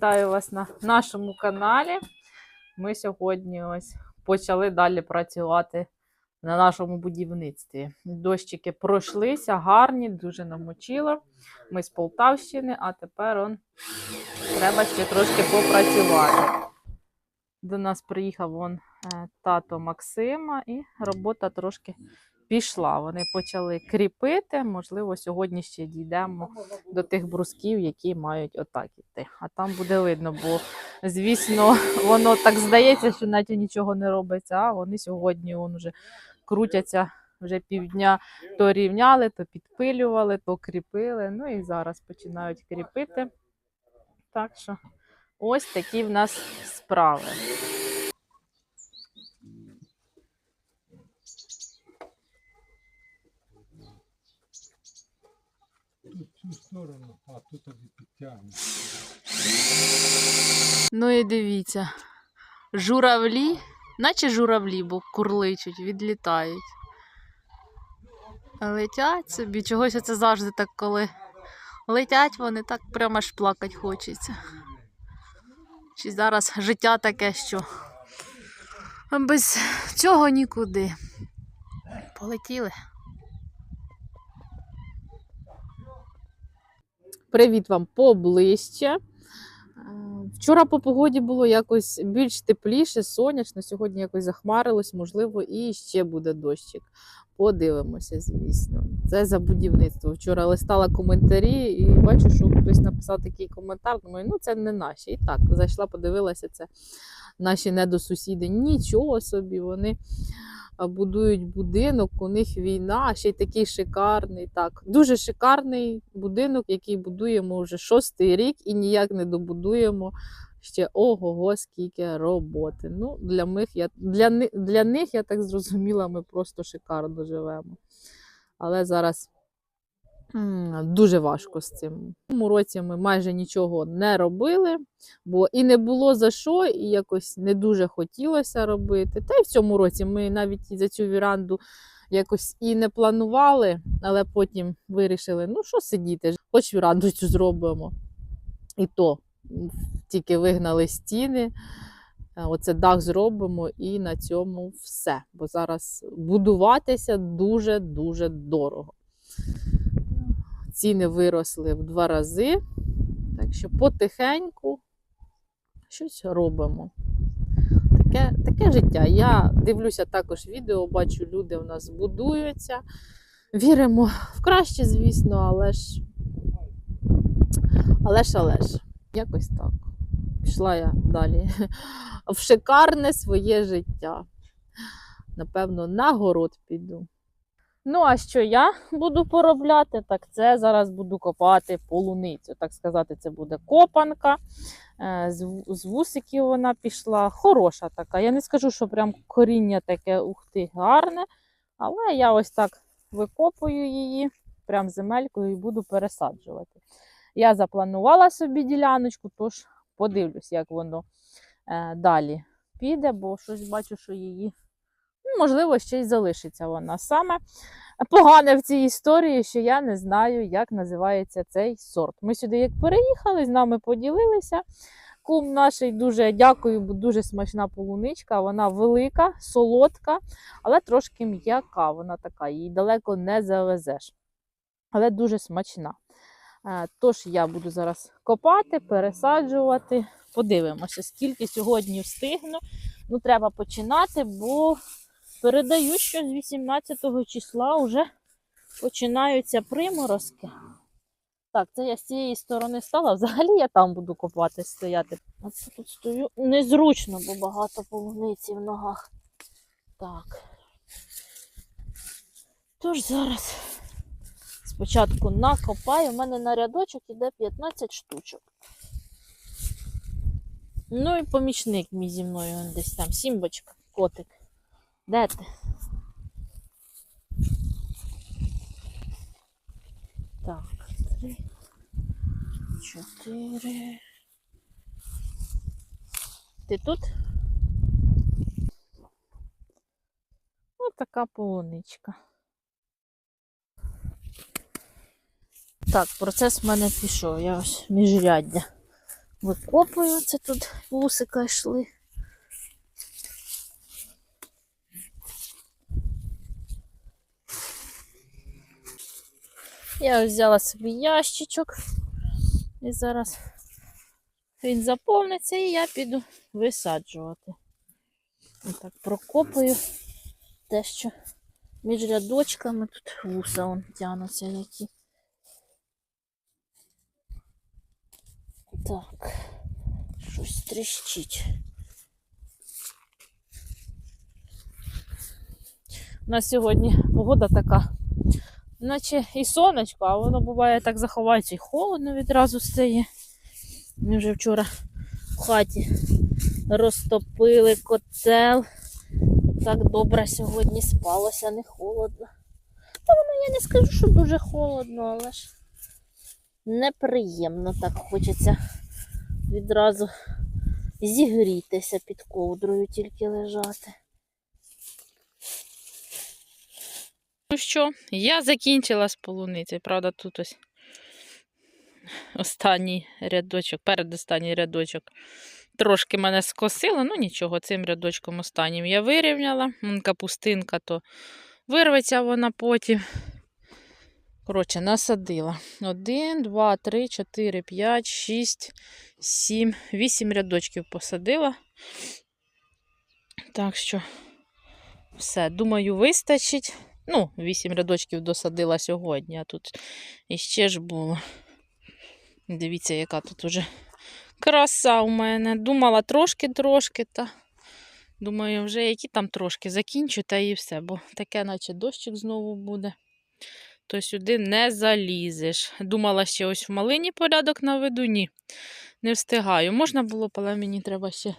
вітаю вас на нашому каналі. Ми сьогодні ось почали далі працювати на нашому будівництві. Дощики пройшлися, гарні, дуже намочило. Ми з Полтавщини, а тепер он, треба ще трошки попрацювати. До нас приїхав вон е, тато Максима, і робота трошки пішла. Вони почали кріпити. Можливо, сьогодні ще дійдемо до тих брусків, які мають отак іти. А там буде видно, бо, звісно, воно так здається, що навіть нічого не робиться, а вони сьогодні вон вже крутяться вже півдня, то рівняли, то підпилювали, то кріпили. Ну і зараз починають кріпити. Так що ось такі в нас справи. Сторону, а тут тобі підтягне. Ну і дивіться, журавлі, наче журавлі, бо курличуть, відлітають. Летять собі, чогось це завжди так, коли летять вони, так прямо аж плакать хочеться. Чи зараз життя таке, що без цього нікуди. Полетіли. Привіт вам поближче. Е, Вчора по погоді було якось більш тепліше, сонячно. Сьогодні якось захмарилось, можливо, і ще буде дощик. Подивимося, звісно. Це за будівництво. Вчора листала коментарі і бачу, що хтось написав такий коментар. Думаю, ну це не наші. І так, зайшла, подивилася, це наші недосусіди. Нічого собі, вони будують будинок, у них війна, ще й такий шикарний. Так, дуже шикарний будинок, який будуємо вже шостий рік і ніяк не добудуємо. Ще ого-го, скільки роботи. Ну, для, них, я, для, для них, я так зрозуміла, ми просто шикарно живемо. Але зараз дуже важко з цим. Цьому році ми майже нічого не робили, бо і не було за що, і якось не дуже хотілося робити. Та й в цьому році ми навіть і за цю віранду якось і не планували, але потім вирішили, ну що сидіти, хоч віранду цю зробимо. І то тільки вигнали стіни. Оце дах зробимо і на цьому все. Бо зараз будуватися дуже-дуже дорого. Ціни виросли в два рази. Так що потихеньку щось робимо. Таке, таке життя. Я дивлюся також відео, бачу, люди у нас будуються. Віримо в краще, звісно, але ж. Але ж, але ж. Якось так. Пішла я далі в шикарне своє життя. Напевно, на город піду. Ну, а що я буду поробляти, так це зараз буду копати полуницю. Так сказати, це буде копанка. Е, З, вусиків вона пішла. Хороша така. Я не скажу, що прям коріння таке ухти гарне, але я ось так викопую її прям земелькою і буду пересаджувати. Я запланувала собі діляночку, тож подивлюсь, як воно е, далі піде, бо щось бачу, що її, можливо, ще й залишиться вона. Саме погане в цій історії, що я не знаю, як називається цей сорт. Ми сюди як переїхали, з нами поділилися. Кум наш дуже дякую, бо дуже смачна полуничка. Вона велика, солодка, але трошки м'яка. Вона така, її далеко не завезеш. Але дуже смачна. Е, Тож я буду зараз копати, пересаджувати. Подивимося, скільки сьогодні встигну. Ну, треба починати, бо передаю, що з 18 числа вже починаються приморозки. Так, це я з цієї сторони стала. Взагалі я там буду копати, стояти. Це тут стою незручно, бо багато полуниці в ногах. Так. Тож зараз спочатку накопаю. У мене на рядочок іде 15 штучок. Ну і помічник мій зі мною десь там. Сімбочка, котик. Де ти? Так, три, чотири. Ти тут? Ось така полуничка. Так, процес в мене пішов. Я ось міжряддя Викопую, це тут вусика йшли. Я взяла собі ящичок. І зараз він заповниться і я піду висаджувати. Отак прокопаю те, що між рядочками тут вуса он тянуться які. Так, щось тріщить. У нас сьогодні погода така, наче і сонечко, а воно буває так заховається і холодно відразу стає. Ми вже вчора в хаті розтопили котел. Так добре сьогодні спалося, не холодно. Та воно я не скажу, що дуже холодно, але ж неприємно так хочеться відразу зігрітися під ковдрою, тільки лежати. Ну що, я закінчила з полуниці. Правда, тут ось останній рядочок, передостанній рядочок. Трошки мене скосило, ну нічого, цим рядочком останнім я вирівняла. Капустинка то вирветься вона потім. Коротше, насадила. Один, два, три, чотири, п'ять, шість, сім, вісім рядочків посадила. Так що, все, думаю, вистачить. Ну, вісім рядочків досадила сьогодні, а тут іще ж було. Дивіться, яка тут уже краса у мене. Думала трошки-трошки, та думаю, вже які там трошки закінчу, та і все, бо таке, наче дощик знову буде. То сюди не залізеш. Думала, ще ось в малині порядок наведу, ні. Не встигаю. Можна було, але мені треба ще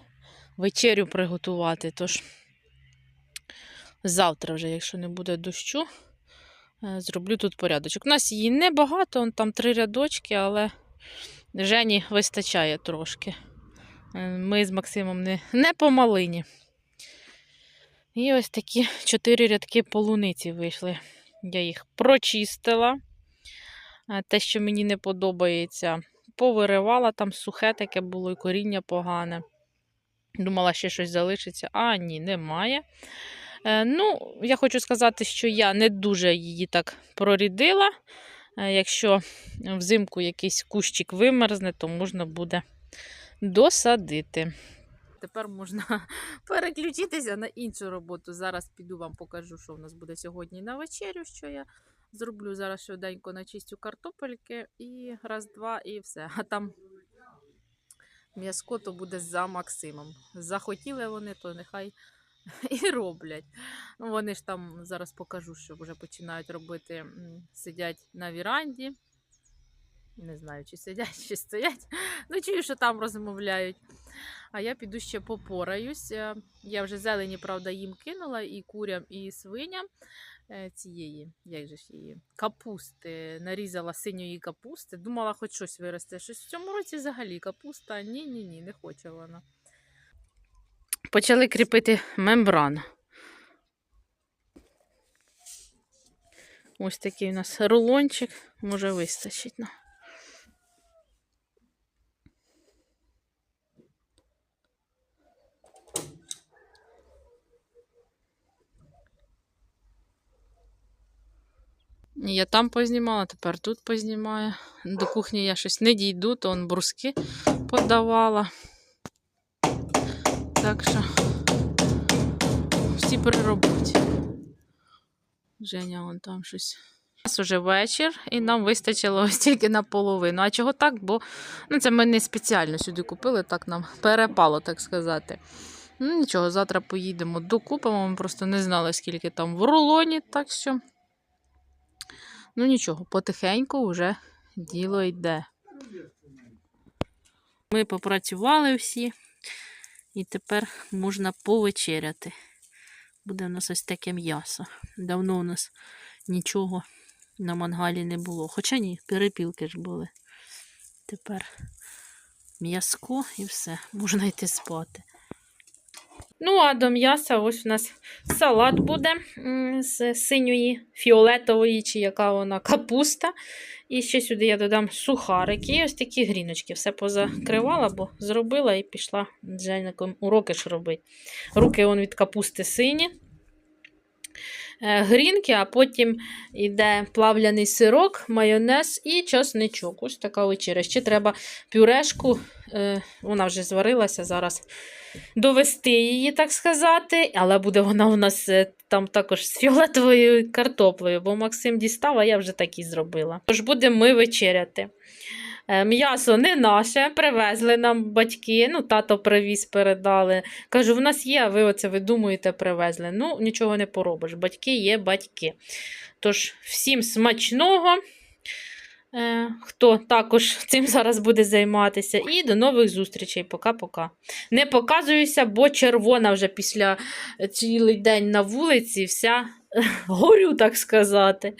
вечерю приготувати. Тож завтра, вже, якщо не буде дощу, е, зроблю тут порядочок. У нас її небагато, там три рядочки, але Жені вистачає трошки. Е, Ми з Максимом не, не по малині. І ось такі чотири рядки полуниці вийшли. Я їх прочистила. Е, Те, що мені не подобається, повиривала, там сухе таке було і коріння погане. Думала, ще щось залишиться, а ні, немає. Е, Ну, я хочу сказати, що я не дуже її так прорідила. Е, Якщо взимку якийсь кущик вимерзне, то можна буде досадити. Тепер можна переключитися на іншу роботу. Зараз піду вам покажу, що в нас буде сьогодні на вечерю, що я зроблю. Зараз швиденько начистю картопельки і раз-два, і все. А там м'яско то буде за Максимом. Захотіли вони, то нехай і роблять. Ну, вони ж там зараз покажу, що вже починають робити. Сидять на віранді. Не знаю, чи сидять, чи стоять. Ну, чую, що там розмовляють. А я піду ще попораюсь. Е, Я вже зелені, правда, їм кинула і курям, і свиням е, цієї, як же ж її, капусти. Нарізала синьої капусти. Думала, хоч щось виросте. Щось в цьому році взагалі капуста. Ні, ні, ні, не хоче вона. Почали кріпити мембрану. Ось такий у нас рулончик, може вистачить. нам. Я там познімала, тепер тут познімаю. До кухні я щось не дійду, то он бруски подавала. Так що всі при роботі. Женя вон там щось. У уже вечір, і нам вистачило ось тільки наполовину. А чого так? Бо ну, це ми не спеціально сюди купили, так нам перепало, так сказати. Ну, нічого, завтра поїдемо докупимо. Ми просто не знали, скільки там в рулоні, так що. Ну нічого, потихеньку вже діло йде. Ми попрацювали всі, і тепер можна повечеряти. Буде у нас ось таке м'ясо. Давно у нас нічого на мангалі не було. Хоча ні, перепілки ж були. Тепер м'яско і все, можна йти спати. Ну, а до м'яса ось у нас салат буде з синьої, фіолетової, чи яка вона капуста. І ще сюди я додам сухарики. Ось такі гріночки. Все позакривала, бо зробила і пішла джельником уроки ж робити. Руки вон від капусти сині. Е, Грінки, а потім йде плавляний сирок, майонез і часничок. Ось така вечеря. Ще треба пюрешку, е, вона вже зварилася зараз. Довести її, так сказати, але буде вона у нас е, там також з фіолетовою картоплею, бо Максим дістав, а я вже так і зробила. Тож будемо ми вечеряти. Е, М'ясо не наше, привезли нам батьки. Ну, тато привіз, передали. Кажу, в нас є, а ви оце ви думаєте, привезли. Ну, нічого не поробиш. Батьки є батьки. Тож, всім смачного. Е, Хто також цим зараз буде займатися. І до нових зустрічей. Пока-пока. Не показуюся, бо червона вже після цілий день на вулиці, вся горю, так сказати.